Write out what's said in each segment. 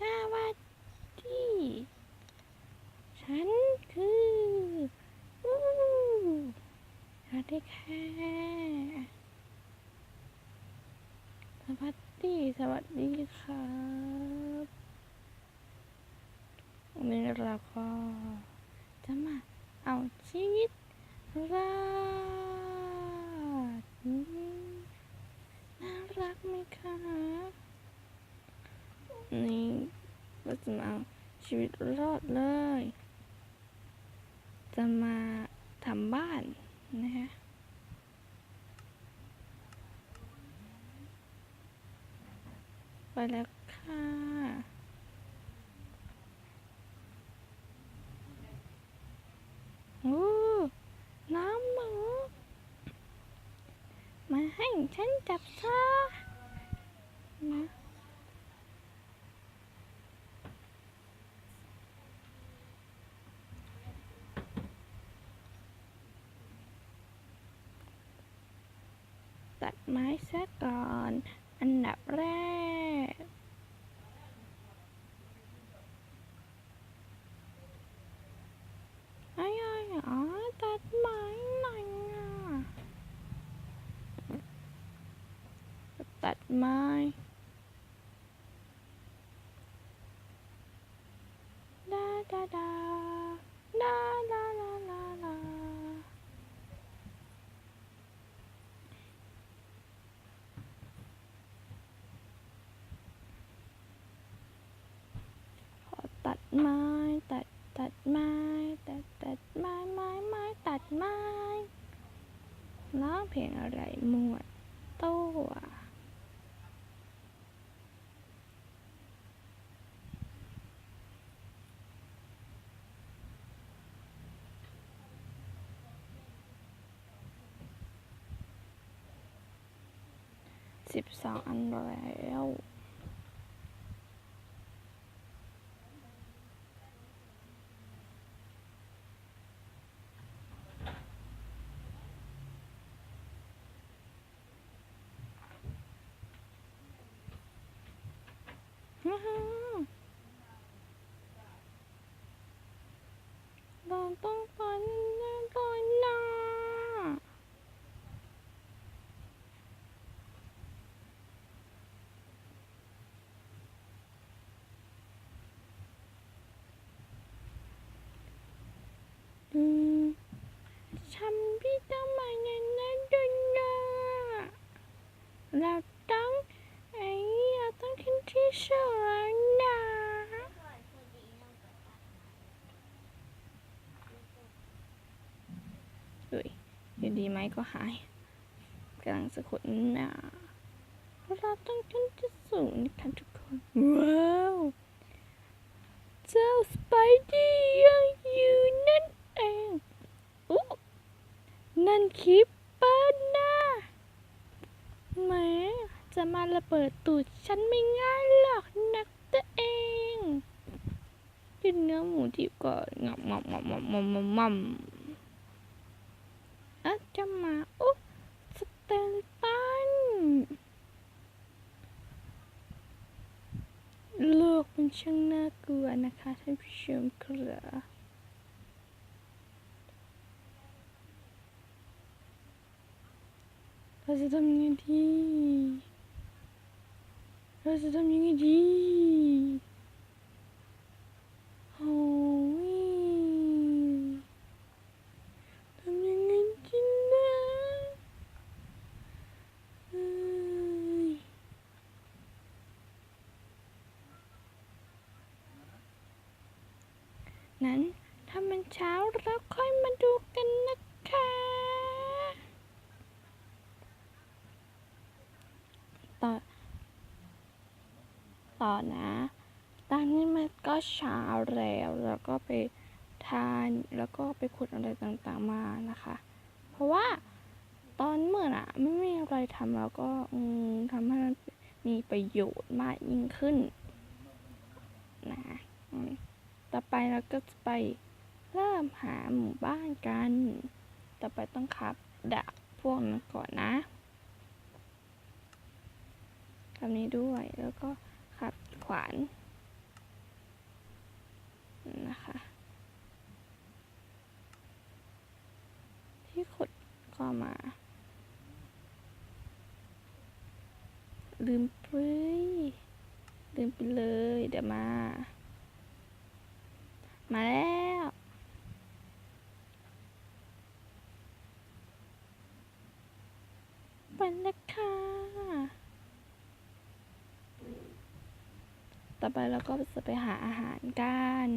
สวัสดี ฉันคืออู้สวัสดีค่ะ สวัสดี สวัสดีครับวันนี้เราก็จะมาเอาชีวิตรอดน่ารักไหมคะ นี่เราจะมาเอาชีวิตรอดเลย จะมาทำบ้านนะคะไปแล้วค่ะโอ้น้ำหมูมาให้ฉันจับซะนะ ตัดไม้ซะก่อน อันดับแรก ไอ้ไอ้อ๋อตัดไม้หน่อยอะตัดไม้ดาดาดาดาลาลาลาลา ขอตัด ไม้ตัดตัดไม้ตัดตัดไม้ไม้ไม้ตัดไม้ร้องเพลงอะไรหมวดตัวสิบสองอันแล้ว เราต้องปันะก่อนนะอืมทำพี่ต้องมาอย่างนั้นด้วยนะเราต้องไอ้เราต้องขึ้นที่สูงแล้วนะ เอ้ย อยู่ดีไหมก็หายกำลังสะกดหน้าเราต้องขึ้นที่สูงนะคะทุกคน ว้าว เจ้าสไปดี้ยังอยู่นั่นเองอุ๊นั่นคลิปเปอร์นะแหมจะมาระเบิดตูดฉันไม่ง่ายหรอกนักตัวเองกินเนื้อหมูดิบก่อนงำงำงำงำงำงำงอา จะมาอุ๊สเตลตันโลกมันช่างน่ากลัวนะคะท่านผู้ชมครับเราจะทำยังไงดีเราจะทำยังไงดีโอ้ย ทำยังไงดีนะเอ้ย นั้น ถ้ามันเช้าเราค่อยมาดูกันนะคะ ต่อ ต่อนะ ตอนนี้มันก็เช้าแล้วแล้วก็ไปทานแล้วก็ไปขุดอะไรต่างๆมานะคะ เพราะว่าตอนเมื่อน่ะไม่มีอะไรทำแล้วก็ทำให้มันมีประโยชน์มากยิ่งขึ้น นะ ต่อไปเราก็จะไปเริ่มหาหมู่บ้านกัน ต่อไปต้องขับดาบพวกนั้นก่อนนะคำนี้ด้วยแล้วก็ขับขวานนะคะที่ขุดก็มา ลืมไปลืมไปเลยเดี๋ยวมา มาแล้วไปแล้วค่ะต่อไปเราก็จะไปหาอาหารกัน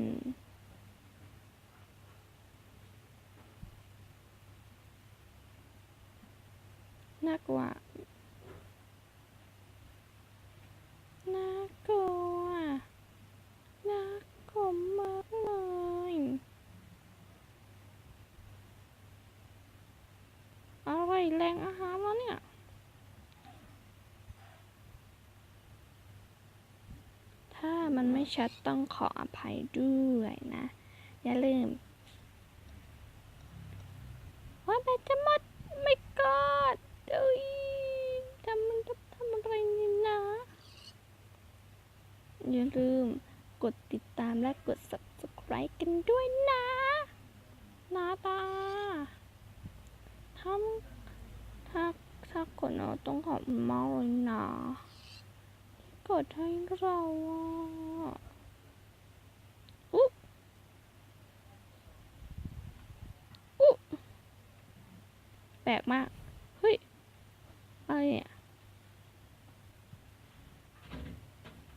น่ากลัว น่ากลัว น่ากลัวมากเลยอะไร แรงอาหารแล้วเนี่ย ถ้ามันไม่ชัดต้องขออภัยด้วยนะ อย่าลืมว่าแบตจะหมดไม่กอดเอ้ยทำมันจะทำอะไรนี่นะ อย่าลืมกดติดตามและกด subscribe กันด้วยนะ นาตาทำ ถ้ากดเราต้องขอบคุณมากเลยนะที่กดให้เราอะอุ๊อุ๊แปลกมาก เฮ้ย อะไรเนี่ย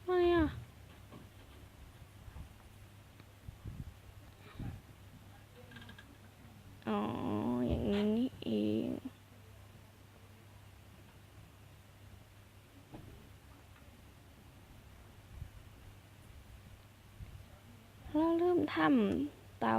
อะไรอะ อ๋อ อย่างนี้นี่เอง เราเริ่มทำเตา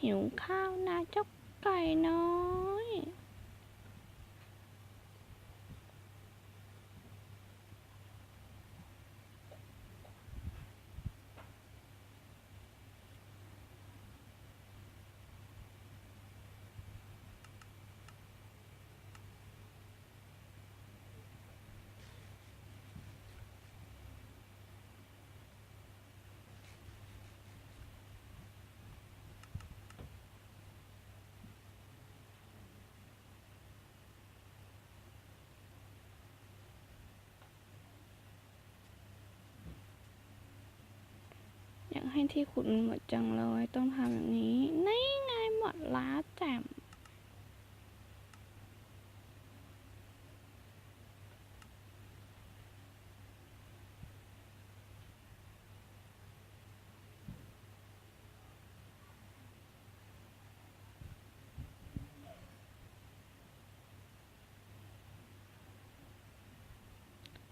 หิวข้าวนะเจ้าไก่น้อย อยากให้ที่ขุดมันหมดจังเลย ต้องทำอย่างนี้ นี่ไงหมดล้าแจ่ม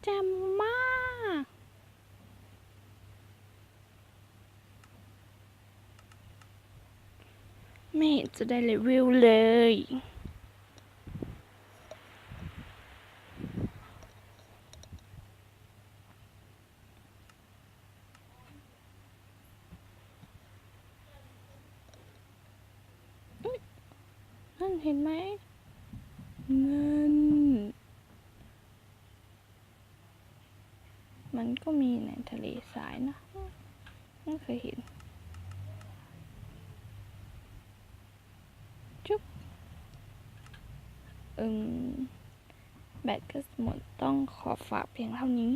แจ่มมาก ไม่เห็นจะได้เลเวลเลย นั่นเห็นไหมเงิน มันก็มีในทะเลทรายนะไม่เคยเห็น จุ๊บอื มแบตก็หมดต้องขอฝากเพียงเท่านี้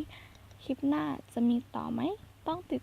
คลิปหน้าจะมีต่อไหม ต้องติด